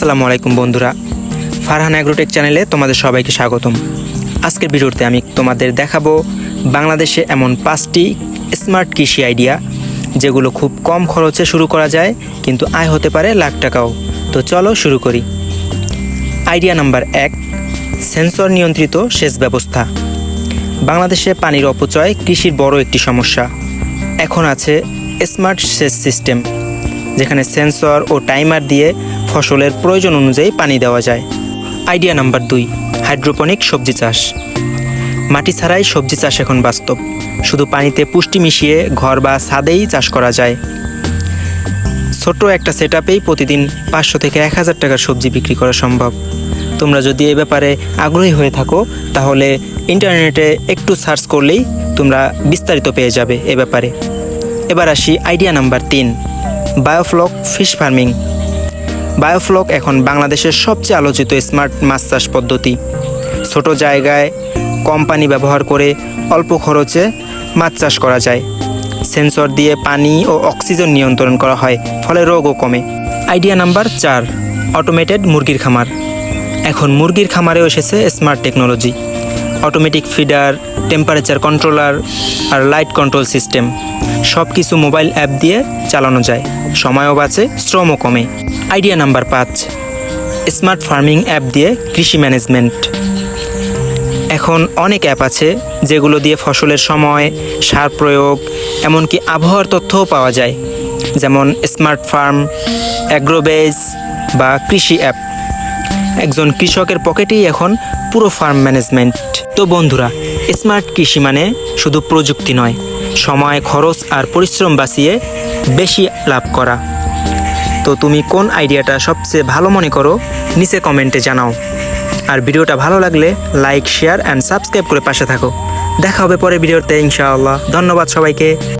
আসসালামু আলাইকুম বন্ধুরা। ফারহান অ্যাগ্রোটেক চ্যানেলে তোমাদের সবাইকে স্বাগতম। আজকের ভিডিওতে আমি তোমাদের দেখাবো বাংলাদেশে এমন পাঁচটি স্মার্ট কৃষি আইডিয়া, যেগুলো খুব কম খরচে শুরু করা যায়, কিন্তু আয় হতে পারে লাখ টাকাও। তো চলো শুরু করি। আইডিয়া নাম্বার এক, সেন্সর নিয়ন্ত্রিত সেচ ব্যবস্থা। বাংলাদেশে পানির অপচয় কৃষির বড় একটি সমস্যা। এখন আছে স্মার্ট সেচ সিস্টেম, যেখানে সেন্সর ও টাইমার দিয়ে ফসলের প্রয়োজন অনুযায়ী পানি দেওয়া যায়। আইডিয়া নাম্বার দুই, হাইড্রোপনিক সবজি চাষ। মাটি ছাড়াই সবজি চাষ এখন বাস্তব। শুধু পানিতে পুষ্টি মিশিয়ে ঘর বা ছাদেই চাষ করা যায়। ছোট্ট একটা সেট প্রতিদিন পাঁচশো থেকে এক হাজার টাকার সবজি বিক্রি করা সম্ভব। তোমরা যদি এ ব্যাপারে আগ্রহী হয়ে থাকো, তাহলে ইন্টারনেটে একটু সার্চ করলেই তোমরা বিস্তারিত পেয়ে যাবে এ ব্যাপারে। এবার আসি আইডিয়া নাম্বার তিন, বায়োফ্লক ফিশ ফার্মিং। বায়োফ্লক এখন বাংলাদেশের সবচেয়ে আলোচিত স্মার্ট মাছ চাষ পদ্ধতি। ছোট জায়গায় কম পানি ব্যবহার করে অল্প খরচে মাছ চাষ করা যায়। সেন্সর দিয়ে পানি ও অক্সিজেন নিয়ন্ত্রণ করা হয়, ফলে রোগও কমে। আইডিয়া নাম্বার চার অটোমেটেড মুরগির খামার। এখন মুরগির খামারেও এসেছে smart technology automatic feeder temperature controller আর লাইট কন্ট্রোল সিস্টেম সব কিছু মোবাইল অ্যাপ দিয়ে চালানো যায়। সময়ও বাঁচে, শ্রমও কমে। আইডিয়া নাম্বার পাঁচ স্মার্ট ফার্মিং অ্যাপ দিয়ে কৃষি ম্যানেজমেন্ট এখন অনেক অ্যাপ আছে যেগুলো দিয়ে ফসলের সময়, সার প্রয়োগ, এমনকি আবহাওয়ার তথ্যও পাওয়া যায়। যেমন স্মার্ট ফার্ম অ্যাগ্রোবেজ বা কৃষি অ্যাপ একজন কৃষকের পকেটেই এখন পুরো ফার্ম ম্যানেজমেন্ট তো বন্ধুরা স্মার্ট কৃষি মানে শুধু প্রযুক্তি নয়, সময়, খরচ আর পরিশ্রম বাঁচিয়ে বেশি লাভ করা। তো তুমি কোন আইডিয়াটা সবচেয়ে ভালো মনে করো, নিচে কমেন্টে জানাও। আর ভিডিওটা ভালো লাগলে লাইক, শেয়ার অ্যান্ড সাবস্ক্রাইব করে পাশে থাকো। দেখা হবে পরে ভিডিওতে, ইনশাআল্লাহ। ধন্যবাদ সবাইকে।